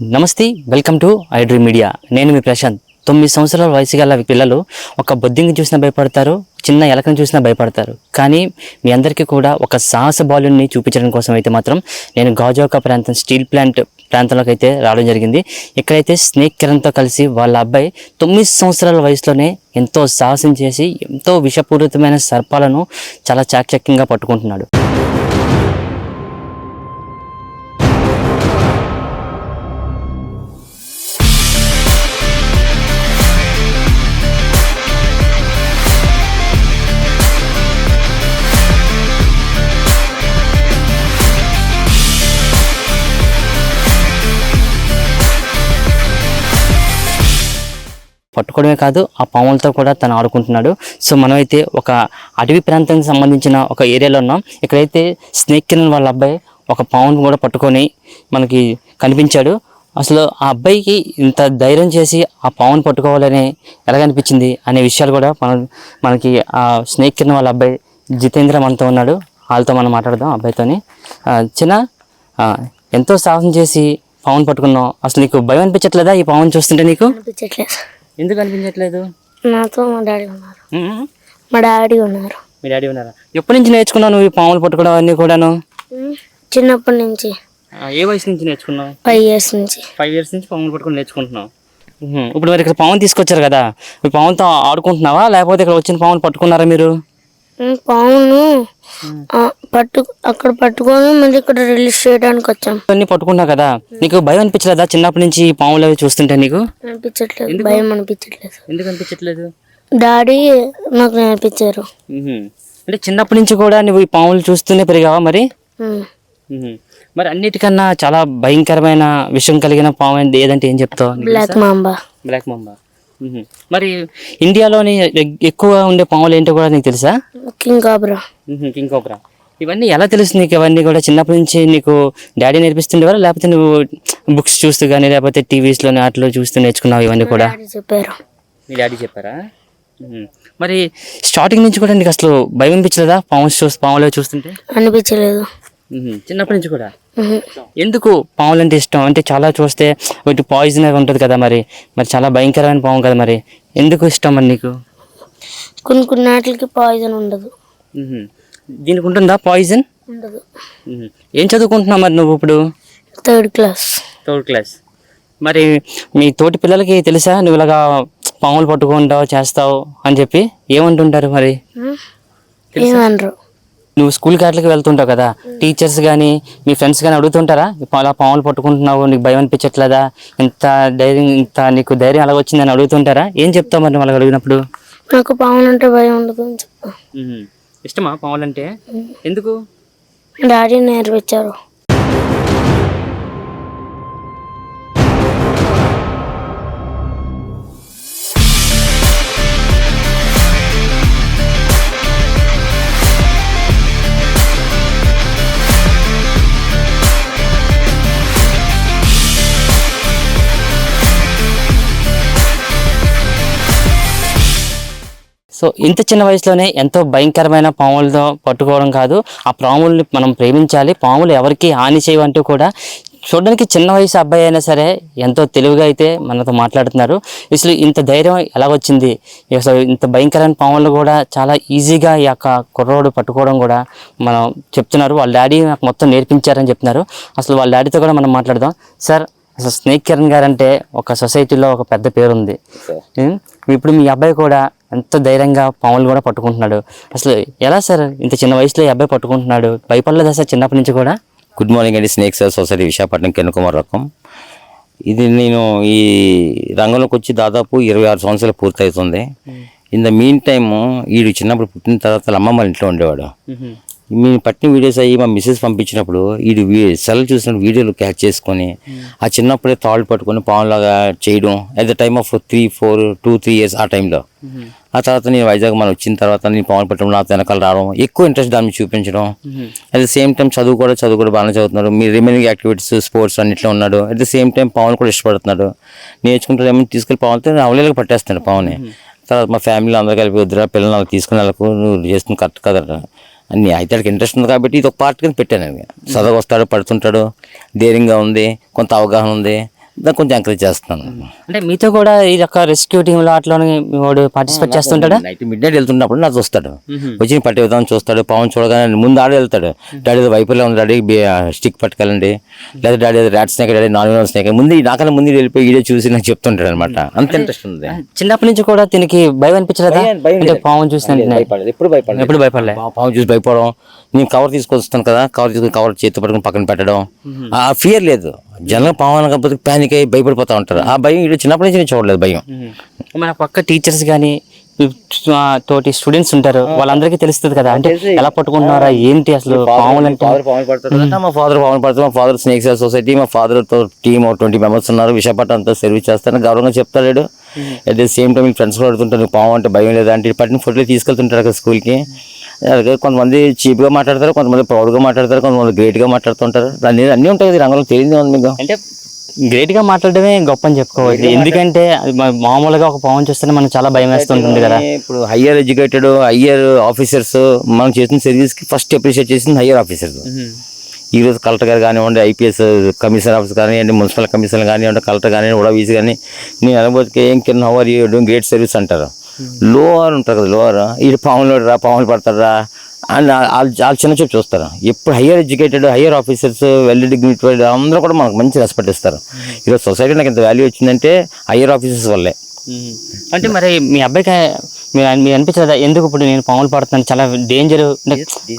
నమస్తే welcome to iDream media. నేను మీ ప్రశాంత్. తొమ్మిది సంవత్సరాల వయసు గల పిల్లలు ఒక బొద్దింగి చూసినా భయపడతారు చిన్న ఎలకను చూసినా భయపడతారు. కానీ మీ అందరికీ కూడా ఒక సాహస బాలుని చూపించడం కోసం అయితే మాత్రం నేను గాజోకా ప్రాంతం స్టీల్ ప్లాంట్ ప్రాంతంలోకి అయితే రావడం జరిగింది. ఇక్కడైతే స్నేక్ కిరణ్తో కలిసి వాళ్ళ అబ్బాయి తొమ్మిది సంవత్సరాల వయసులోనే ఎంతో సాహసం చేసి ఎంతో విషపూరితమైన సర్పాలను చాలా చాకచక్యంగా పట్టుకుంటున్నాడు. పట్టుకోవడమే కాదు ఆ పాములతో కూడా తను ఆడుకుంటున్నాడు. సో మనమైతే ఒక అటవీ ప్రాంతానికి సంబంధించిన ఒక ఏరియాలో ఉన్నాం. ఇక్కడైతే స్నేక్ కిరణ్ వాళ్ళ అబ్బాయి ఒక పామును కూడా పట్టుకొని మనకి కనిపించాడు. అసలు ఆ అబ్బాయికి ఇంత ధైర్యం చేసి ఆ పావును పట్టుకోవాలని ఎలాగనిపించింది అనే విషయాలు కూడా మనం మనకి ఆ స్నేక్ కిరణ్ వాళ్ళ అబ్బాయి జితేంద్ర మనతో ఉన్నాడు. వాళ్ళతో మనం మాట్లాడదాం అబ్బాయితోని. చిన్న ఎంతో సాహసం చేసి పావును పట్టుకున్నావు. అసలు నీకు భయం అనిపించట్లేదా ఈ పావును చూస్తుంటే నీకు? అనిపించట్లేదు. ఎందుకు అనిపించట్లేదు? నాతో మా డాడీ ఉన్నారు. మా డాడీ ఉన్నారు. మీ డాడీ ఉన్నారా? ఎప్పటి నుంచి నేర్చుకున్నావు నువ్వు ఈ పాములు పట్టుకోవడం అన్నీ కూడాను? చిన్నప్పటి నుంచి. ఏ వయసు నుంచి నేర్చుకున్నావు? ఫైవ్ ఇయర్స్ నుంచి. ఫైవ్ ఇయర్స్ నుంచి పాములు పట్టుకొని నేర్చుకుంటున్నావు. ఇప్పుడు మరి ఇక్కడ పాములు తీసుకొచ్చారు కదా. ఈ పాములతో ఆడుకుంటున్నావా? లేకపోతే ఇక్కడ వచ్చిన పాములు పట్టుకున్నారా మీరు? ఆ, పట్టు అక్కడ పట్టుకొని మళ్ళీ ఇక్కడ రిలీజ్ చేయడానికి వచ్చాం. అన్నీ పట్టుకున్నావు కదా నీకు భయం అనిపించలేదా చిన్నప్పటి నుంచి ఈ పాములు అవి చూస్తుంటే నీకు? అనిపించట్లేదు భయం అనిపించట్లేదు. ఎందుకు అనిపించట్లేదు? డాడీ నాకు నేర్పించారు. అంటే చిన్నప్పటి నుంచి కూడా నువ్వు ఈ పాములు చూస్తూనే పెరిగావా మరి. మరి అన్నిటికన్నా చాలా భయంకరమైన విషం కలిగిన పాము ఏంటి- ఏదంటే ఏం చెప్తావు? Black mamba black mamba. మరి ఇండియాలోని ఎక్కువ ఉండే పాములు ఏంటో కూడా నీకు తెలుసా? కింగ్ కాబరా. కింగ్ కోబ్రా ఇవన్నీ ఎలా తెలుసు నీకు? ఇవన్నీ కూడా చిన్నప్పటి నుంచి నీకు డాడీ నేర్పిస్తుండేవారా? లేకపోతే నువ్వు బుక్స్ చూస్తూ కానీ లేకపోతే టీవీస్లోని వాటిలో చూస్తూ నేర్చుకున్నావు ఇవన్నీ కూడా? డాడీ చెప్పారు. మీ డాడీ చెప్పారా? మ్మ్. మరి స్టార్టింగ్ నుంచి కూడా నీకు అసలు భయం అనిపించలేదా? పాము చూసి పాములు చూస్తుంటే? అనిపించలేదు. మ్మ్. చిన్నప్పటి నుంచి కూడా. ఎందుకు పాములు అంటే ఇష్టం? అంటే చాలా చూస్తే ఒకటి పాయిజన్ ఉంటుంది కదా మరి. మరి చాలా భయంకరమైన పాము కదా మరి. ఎందుకు ఇష్టం మరి నీకు? కొన్ని కొన్ని వాటికి పాయిజన్ ఉండదు. దీనికి ఉంటుందా పాయిజన్ ఉండదు. ఏం చదువుకుంటున్నావు మరి నువ్వు ఇప్పుడు? థర్డ్ క్లాస్ థర్డ్ క్లాస్ మరి మీ తోటి పిల్లలకి తెలుసా? నువ్వు ఇలాగా పాములు పట్టుకుంటావు చేస్తావు అని చెప్పి ఏమంటుంటారు మరి? ఏమనరు. నువ్వు స్కూల్కి అట్లకి వెళ్తుంటావు కదా? టీచర్స్ కానీ మీ ఫ్రెండ్స్ కానీ అడుగుతుంటారా? అలా పాములు పట్టుకుంటున్నావు నీకు భయం అనిపించట్లేదా? ఇంత ధైర్యం ఇంత నీకు ధైర్యం అలా వచ్చిందని అడుగుతుంటారా? ఏం చెప్తావు మరి వాళ్ళకి అడిగినప్పుడు? నాకు పావులు అంటే భయం ఉండదు అని చెప్పా. ఇష్టమా పాములు అంటే ఎందుకు? డాడీ నేర్పించారు. సో ఇంత చిన్న వయసులోనే ఎంతో భయంకరమైన పాములతో పట్టుకోవడం కాదు. ఆ పాముల్ని మనం ప్రేమించాలి. పాములు ఎవరికి హాని చేయవంటూ కూడా చూడడానికి చిన్న వయసు అబ్బాయి అయినా సరే ఎంతో తెలివిగా అయితే మనతో మాట్లాడుతున్నారు. అసలు ఇంత ధైర్యం ఎలా వచ్చింది? అసలు ఇంత భయంకరమైన పాములు కూడా చాలా ఈజీగా ఈ యొక్క కుర్రోడు పట్టుకోవడం కూడా మనం చెప్తున్నారు. వాళ్ళ డాడీ నాకు మొత్తం నేర్పించారని చెప్తున్నారు. అసలు వాళ్ళ డాడీతో కూడా మనం మాట్లాడదాం. సార్ అసలు స్నేక్ కిరణ్ గారు అంటే ఒక సొసైటీలో ఒక పెద్ద పేరు ఉంది? ఇప్పుడు మీ అబ్బాయి కూడా ఎంతో ధైర్యంగా పాములు కూడా పట్టుకుంటున్నాడు. అసలు ఎలా సార్ ఇంత చిన్న వయసులో ఈ అబ్బాయి పట్టుకుంటున్నాడు? భయపడలేదా సార్ చిన్నప్పటి నుంచి కూడా? గుడ్ మార్నింగ్ అండి snake cell society Visakhapatnam Kiran Kumar రకం. ఇది నేను ఈ రంగంలోకి వచ్చి దాదాపు ఇరవై ఆరు సంవత్సరాలు పూర్తవుతుంది. ఇన్ ద మీన్ టైమ్ వీడు చిన్నప్పుడు పుట్టిన తర్వాత అమ్మమ్మ ఇంట్లో ఉండేవాడు. మేము పట్టిన వీడియోస్ అయ్యి మా మిస్సెస్ పంపించినప్పుడు వీడు సెల్ చూసిన వీడియోలు క్యాచ్ చేసుకొని ఆ చిన్నప్పుడే తాళ్ళు పట్టుకొని పావులాగా చేయడం at the time of three four two three years ఆ టైంలో ఆ తర్వాత నేను వైజాగ్ మనం వచ్చిన తర్వాత నేను పావులు పెట్టడం నా వెనకాల రావడం ఎక్కువ ఇంట్రెస్ట్ దాని మీద చూపించడం. అట్ ద సేమ్ టైం చదువు కూడా చదువు కూడా బాగానే చదువుతున్నాడు. మీ రిమైనింగ్ యాక్టివిటీస్ స్పోర్ట్స్ అన్నిట్లో ఉన్నాడు. అట్ ద సేమ్ టైం పావులు కూడా ఇష్టపడుతున్నాడు. నేర్చుకుంటాడు ఏమైనా తీసుకెళ్ళి పావులతో అవలేలకు పట్టేస్తున్నాడు పావుని తర్వాత మా ఫ్యామిలీ అందరూ కలిపి వద్దురా పిల్లలు తీసుకుని వెళ్ళకు నువ్వు చేస్తుంది కరెక్ట్ కదరా. అన్ని అయితే ఇంట్రెస్ట్ ఉంది కాబట్టి ఇది ఒక పార్ట్ కింద పెట్టాను నేను. చదవ వస్తాడు పడుతుంటాడు ధైర్యంగా ఉంది కొంత అవగాహన ఉంది. దాన్ని కొంచెం ఎంకరేజ్ చేస్తున్నాను. అంటే మీతో కూడా ఈ యొక్క రెస్క్యూ టీంలో అట్లా వాడు పార్టిసిపేట్ చేస్తుంటాడా? నైట్ మిడ్ నైట్ వెళ్తున్నప్పుడు నాకు వస్తాడు వచ్చి పట్టి విధానం చూస్తాడు. పావును చూడగానే ముందు ఆడే వెళ్తాడు. డాడీ ఏదో వైపులో ఉంది. డాడీ స్టిక్ పట్టుకెళ్ళండి. లేదా డాడీ ఏదో ర్యాట్ స్నేక్ డాడీ నాన్ స్నేక్ ముందు నాకన్నా ముందు వెళ్ళిపోయి ఈడే చూసి నాకు చెప్తుంటాడు అనమాట అంత ఇంట్రెస్ట్ ఉంది. చిన్నప్పటి నుంచి కూడా దీనికి భయం అనిపించలేదా? అంటే. పాము భయపడలేదు. ఎప్పుడు భయపడలేదు. ఎప్పుడు భయపడలే? పా- పాము చూసి భయపడడం. నేను కవర్ తీసుకొస్తాను కదా. కవర్ తీసుకుని కవర్ చేతి పట్టుకుని పక్కన పెట్టడం. ఆ ఫియర్ లేదు. జనరల్ పవన్ కాకపోతే ప్యానిక్ అయ్యి భయపడిపోతా ఉంటారు. ఆ భయం ఇటు చిన్నప్పటి నుంచి నేను చూడలేదు భయం. మన పక్క టీచర్స్ కానీ తోటి స్టూడెంట్స్ ఉంటారు. వాళ్ళందరికీ తెలుస్తుంది కదా. అంటే ఎలా పట్టుకుంటున్నారా ఏంటి అసలు పాములు అంటే? మా ఫాదర్ పాములు పడతారు. మా ఫాదర్ స్నేక్స్ సొసైటీ మా ఫాదర్తో టీమ్ ట్వంటీ మెంబర్స్ ఉన్నారు. విశాఖపట్నం అంతా సర్వీస్ చేస్తాను గౌరవంగా చెప్తాడు at the same time friends కూడా అడుగుతుంటారు. పాము అంటే భయం లేదా అంటే పట్టిన ఫోటోలు తీసుకెళ్తుంటారు కదా స్కూల్కి అలాగే కొంతమంది చీప్గా మాట్లాడతారు కొంతమంది ప్రౌడ్గా మాట్లాడతారు కొంతమంది గ్రేట్గా మాట్లాడుతుంటారు. మీద అన్నీ ఉంటాయి కదా రంగంలో. తెలియదు మీకు? అంటే గ్రేట్గా మాట్లాడడమే గొప్ప అని చెప్పుకోవచ్చు ఎందుకంటే మామూలుగా ఒక పాము చూస్తేనే మనకు చాలా భయం వేస్తుంటుంది కదా. ఇప్పుడు హయ్యర్ ఎడ్యుకేటెడ్ హయ్యర్ ఆఫీసర్స్ మనం చేసిన సర్వీస్కి ఫస్ట్ అప్రిషియేట్ చేసింది హయ్యర్ ఆఫీసర్స్ ఈ రోజు కలెక్టర్ గారు కానివ్వండి ఐపీఎస్ కమిషనర్ ఆఫీస్ కానివ్వండి మున్సిపల్ కమిషనర్ కానివ్వండి కలెక్టర్ కానివ్వండి ఉడవీసీ కానీ నేను అనుభూతికి ఏం కింద how are you doing great service అంటారు. లోవర్ ఉంటారు కదా లోవర్ ఇది పాములు రా పాములు పడతారా వాళ్ళు చిన్న చూపు చూస్తారు. ఎప్పుడు higher educated higher officers well dignified అందరూ కూడా మనకు మంచి రెస్పెక్ట్ ఇస్తారు. ఈరోజు సొసైటీ నాకు ఇంత వాల్యూ వచ్చిందంటే హయ్యర్ ఆఫీసర్స్ వల్లే. అంటే మరి మీ అబ్బాయికి మీరు మీరు అనిపించలేదా? ఎందుకు ఇప్పుడు నేను పాములు పడుతున్నాను చాలా డేంజర్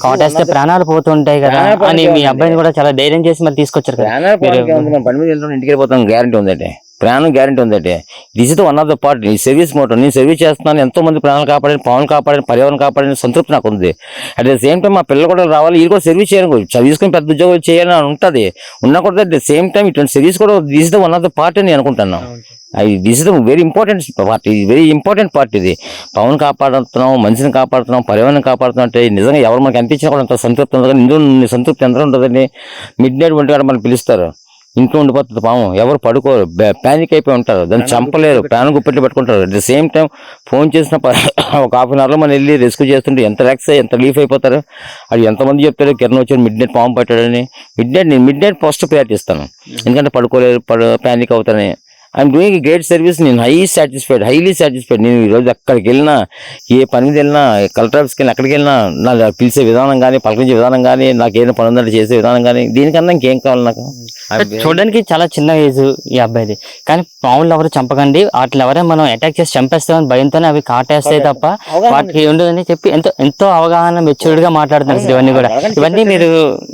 కాటేస్తే ప్రాణాలు పోతుంటాయి కదా అని మీ అబ్బాయిని కూడా చాలా ధైర్యం చేసి మరి తీసుకొచ్చారు కదా. పని మీద ఇంటికి వెళ్ళిపోతాం గ్యారంటీ ఉందంటే. ప్రాణం గ్యారంటీ ఉందంటే. This is one of the part ఈ సర్వీస్ మోటో నేను సర్వీస్ చేస్తున్నాను ఎంతో మంది ప్రాణాలు కాపాడని పావులు కాపాడని పర్యావరణం కాపాడని సంతృప్తి నాకు ఉంది. అట్ ద సేమ్ టైం మా పిల్లలు కూడా రావాలి ఇది కూడా సర్వీస్ చేయాలి చదివించుకొని పెద్ద ఉద్యోగాలు చేయాలని ఉంటుంది. ఉన్నా కూడా అట్ ద సేమ్ టైం ఇటువంటి సర్వీస్ కూడా this is the one of the part అని అనుకుంటున్నాను. అది this is very important part ఇది వెరీ ఇంపార్టెంట్ పార్ట్ ఇది. పవన్ కాపాడుతున్నాం మనిషిని కాపాడుతున్నాం పర్యావరణం కాపాడుతున్నాం అంటే నిజంగా ఎవరు మనకి అనిపించినా కూడా అంత సంతృప్తి ఉంది కానీ ఇందులో నీ సంతృప్తి ఎంత ఉంటుందండి మిడ్ నైట్ ఒంటి మనం పిలుస్తారు. ఇంట్లో ఉండిపోతుంది పాము ఎవరు పడుకోరు. ప్యానిక్ అయిపోయి ఉంటారు. దాన్ని చంపలేరు. ప్రాణం గుప్పెట్లు పెట్టుకుంటారు. At the same time phone చేసిన ఒక హాఫ్ అన్ అవర్లో మనం వెళ్ళి రెస్క్యూ చేస్తుంటే ఎంత రిలాక్స్ అయ్యి ఎంత రిలీఫ్ అయిపోతారు? అది ఎంతమంది చెప్తారు? కిరణ్ వచ్చాడు మిడ్ నైట్ పాము పట్టాడని. మిడ్ నైట్ నేను మిడ్ నైట్ ఫస్ట్ ప్రయారిటీ ఇస్తాను ఎందుకంటే పడుకోలేరు పడు ప్యానిక్ అవుతారని ఐఎమ్ డూయింగ్ గ్రేట్ సర్వీస్ నేను హై సాటిస్ఫైడ్ హైలీ సాటిస్ఫైడ్ నేను ఈరోజు ఎక్కడికి వెళ్ళినా ఏ పని మీద వెళ్ళినా కలెక్టర్ ఆఫీస్కి వెళ్ళినా ఎక్కడికి వెళ్ళినా నా పిలిచే విధానం కానీ పలకరించే విధానం కానీ నాకు ఏదైనా పని ఉందంటే చేసే విధానం కానీ దీనికన్నా ఇంకేం కావాలి నాకు? చూడడానికి చాలా చిన్న ఏజ్ ఈ అబ్బాయిది. కానీ పాములు ఎవరు చంపకండి వాటిని ఎవరైనా మనం అటాక్ చేసి చంపేస్తామని భయంతోనే అవి కాటేస్తాయి తప్ప వాటికి ఉండదని చెప్పి ఎంతో ఎంతో అవగాహన మెచ్యూర్డ్గా మాట్లాడుతున్నారు సార్ ఇవన్నీ కూడా. ఇవన్నీ మీరు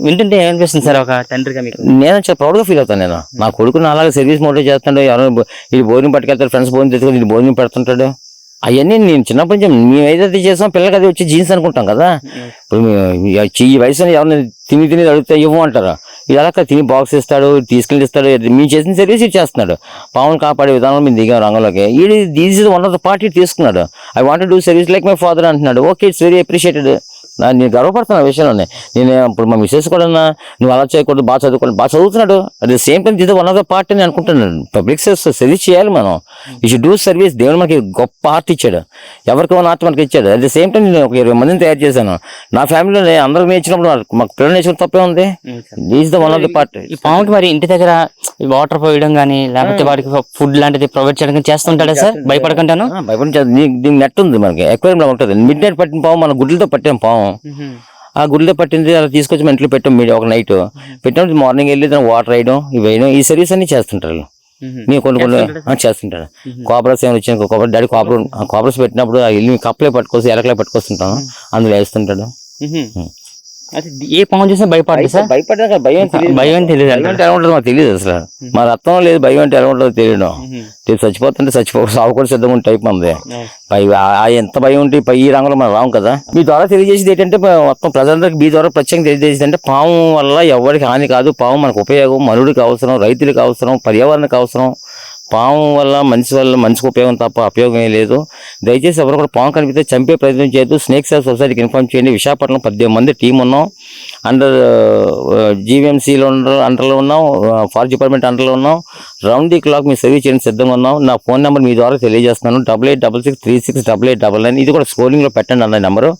వింటుంటే ఏమనిపిస్తుంది సార్ ఒక తండ్రిగా మీకు? నేను చాలా ప్రౌడ్గా ఫీల్ అవుతాను నేను. నా కొడుకు నా అలాగే సర్వీస్ మోటో చేస్తాడు ఎవరో ఇది భోజనం పట్టుకెళ్తాడు ఫ్రెండ్స్ భోజనం తెచ్చుకొని ఇది భోజనం పెడుతుంటాడు. అవన్నీ నేను చిన్నప్పటి నుంచి మేము ఏదైతే చేసాం పిల్లలకి అది వచ్చి జీన్స్ అనుకుంటాం కదా. ఇప్పుడు ఈ- వయసులో ఎవరిని తిని తిని అడిగితే ఇవ్వు అంటారు. ఇది అలా తిని బాక్స్ ఇస్తాడు తీసుకెళ్ళి ఇస్తాడు మేము చేసిన సర్వీస్ ఇది చేస్తున్నాడు. పావును కాపాడే విధానంలో మేము దిగాం రంగంలోకి. ఈ this is one of the party తీసుకున్నాడు. I want do service like my father అంటున్నాడు. ఓకే ఇట్స్ వెరీ అప్రిషియేటెడ్ నేను గర్వపడుతున్నా ఆ విషయంలోనే నేను ఇప్పుడు మా మిస్సెస్ కూడా నువ్వు అలా చేయకూడదు బాగా చదువుకోండి బాగా చదువుతున్నాడు. అట్ ద సేమ్ టైం ఇది వన్ ఆఫ్ ద పార్ట్ అని అనుకుంటున్నాను. పబ్లిక్ సర్వీస్ చేయాలి మనం. ఈ షుడ్ డూ సర్వీస్ దేవుడు మనకి గొప్ప ఆర్ట్ ఇచ్చాడు. ఎవరికి ఆర్ట్ మనకి ఇచ్చాడు. అట్ ద సేమ్ టైం నేను ఒక ఇరవై మందిని తయారు చేశాను. నా ఫ్యామిలీలో అందరికి నేర్చినప్పుడు మాకు పిల్లలు నేర్చుకుని తప్పే ఉంది. Is the one of the part ఈ పాముకి మరి ఇంటి దగ్గర వాటర్ పోయడం కానీ లేకపోతే వాడికి ఫుడ్ లాంటిది ప్రొవైడ్ చేయడం కానీ చేస్తుంటాడా సార్? భయపడకుంటాను భయపడి దీనికి నెట్ ఉంది మనకి. ఎక్వేరియం ఉంటుంది. మిడ్ నైట్ పట్టిన పాము మన గుడ్లతో పట్టాం పాము. ఆ గుడ్లతో పట్టింది అలా తీసుకొచ్చి మన ఇంట్లో పెట్టాం మీడియా ఒక నైట్ పెట్టినప్పుడు మార్నింగ్ వెళ్ళి దాన్ని వాటర్ వేయడం ఇవి వేయడం ఈ సర్వీస్ అన్ని చేస్తుంటారు నేను కొన్ని కొన్ని ఆ, చేస్తుంటాడు కోపరస్ ఏమైనా వచ్చిన కోపర డాడీ కోపర కోపరస్ పెట్టినప్పుడు ఇల్లు కప్పలే పట్టుకొస్తే ఎలకలే పట్టుకొస్తుంటాను అందులో వేస్తుంటాడు. ఏ పాము చూసినా భయపడదు సార్. భయపడ్డాక భయం తెలియదు. భయం అని తెలియదు ఎలా ఉంటుందో మాకు తెలియదు అసలు. మా రక్తం లేదు భయం అంటే ఎలా ఉంటుందో తెలియడం. రేపు చచ్చిపోతుంటే చచ్చిపో సాగు కూడా సిద్ధంగా ఉంటే టైప్ మంది పై ఎంత భయం ఉంటే పై ఈ రంగంలో మనం రాము కదా. మీ ద్వారా తెలియజేసేది ఏంటంటే మొత్తం ప్రజలందరికీ మీ ద్వారా ప్రత్యేకంగా తెలియజేసేది అంటే పాము వల్ల ఎవరికి హాని కాదు. పాము మనకు ఉపయోగం మనుడికి అవసరం రైతులకు అవసరం పర్యావరణకు అవసరం. పాము వల్ల మనిషి వల్ల మనిషికి ఉపయోగం తప్ప ఉపయోగం ఏం లేదు. దయచేసి ఎవరు కూడా పాము కనిపిస్తే చంపే ప్రయత్నం చేయొద్దు. స్నేక్ సెల్ సొసైటీకి ఇన్ఫార్మ్ చేయండి. విశాఖపట్నం పద్దెనిమిది మంది టీం ఉన్నాం. అండర్ జీవీఎంసీలో అండర్లో ఉన్నాం. ఫారెస్ట్ డిపార్ట్మెంట్ అండర్లో ఉన్నాం. రౌండ్ ది క్లాక్ మీ సర్వీస్ చేయడానికి సిద్ధంగా ఉన్నాం. నా ఫోన్ నెంబర్ మీ ద్వారా తెలియజేస్తున్నాను. Double eight double six three six double eight double nine ఇది కూడా స్కోరింగ్లో పెట్టండి అన్న నెంబరు.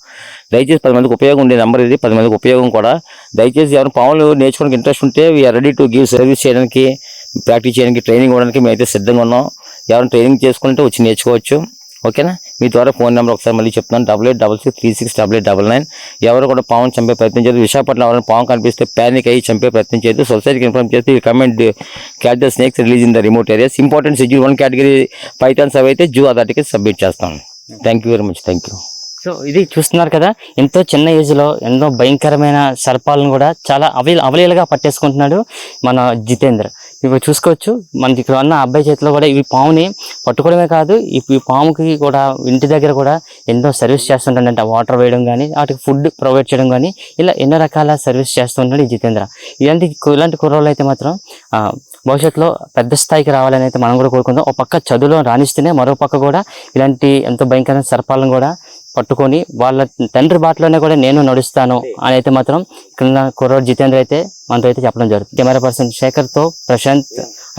దయచేసి పది మందికి ఉపయోగం ఉండే నెంబర్ ఇది. పది మందికి ఉపయోగం కూడా. దయచేసి ఎవరు పాములు నేర్చుకోవడానికి ఇంట్రెస్ట్ ఉంటే we're ready to give service చేయడానికి ప్రాక్టీస్ చేయడానికి ట్రైనింగ్ ఇవ్వడానికి మేమైతే సిద్ధంగా ఉన్నాం. ఎవరైనా ట్రైనింగ్ చేసుకుంటే వచ్చి నేర్చుకోవచ్చు. ఓకేనా? మీ ద్వారా ఫోన్ నెంబర్ ఒకసారి మళ్ళీ చెప్తున్నాను. Double eight double six three six double eight double nine. ఎవరు కూడా పాము చంపే ప్రయత్నం చేయదు విశాఖపట్నం ఎవరైనా పాము కనిపిస్తే ప్యానిక్ అయ్యి చంపే ప్రయత్నం చేయదు సొసైటీకి ఇన్ఫార్మ్ చేస్తే come and catch the snakes release in the remote areas important schedule one category pythons అవి అయితే జూ అథారిటీకి సబ్మిట్ చేస్తాను thank you very much thank you so ఇది చూస్తున్నారు కదా ఎంతో చిన్న ఏజ్లో ఎన్నో భయంకరమైన సర్పాలను కూడా చాలా అవలే అవలీలగా పట్టేసుకుంటున్నాడు మన జితేంద్ర. ఇవి చూసుకోవచ్చు మనకి ఇక్కడ ఉన్న అబ్బాయి చేతిలో కూడా ఇవి పాముని పట్టుకోవడమే కాదు ఈ పాముకి కూడా ఇంటి దగ్గర కూడా ఎన్నో సర్వీస్ చేస్తుంటాడంట వాటర్ వేయడం కానీ వాటికి ఫుడ్ ప్రొవైడ్ చేయడం కానీ ఇలా ఎన్నో రకాల సర్వీస్ చేస్తుంటాడు ఈ జితేంద్ర. ఇలాంటి ఇలాంటి కుర్రోళ్ళు అయితే మాత్రం భవిష్యత్తులో పెద్ద స్థాయికి రావాలని అయితే మనం కూడా కోరుకుందాం. ఒక పక్క చదువులో రాణిస్తేనే మరో పక్క కూడా ఇలాంటి ఎంతో భయంకరమైన సర్పాలను కూడా పట్టుకొని వాళ్ళ తండ్రి బాటలోనే కూడా నేను నడుస్తాను అని అయితే మాత్రం ఇక్కడ కుర్రోడు జితేంద్ర అయితే మనతో అయితే చెప్పడం జరుగుతుంది. కెమెరా పర్సన్ శేఖర్తో ప్రశాంత్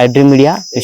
ఐడ్రీమ్ మీడియా విశాఖ.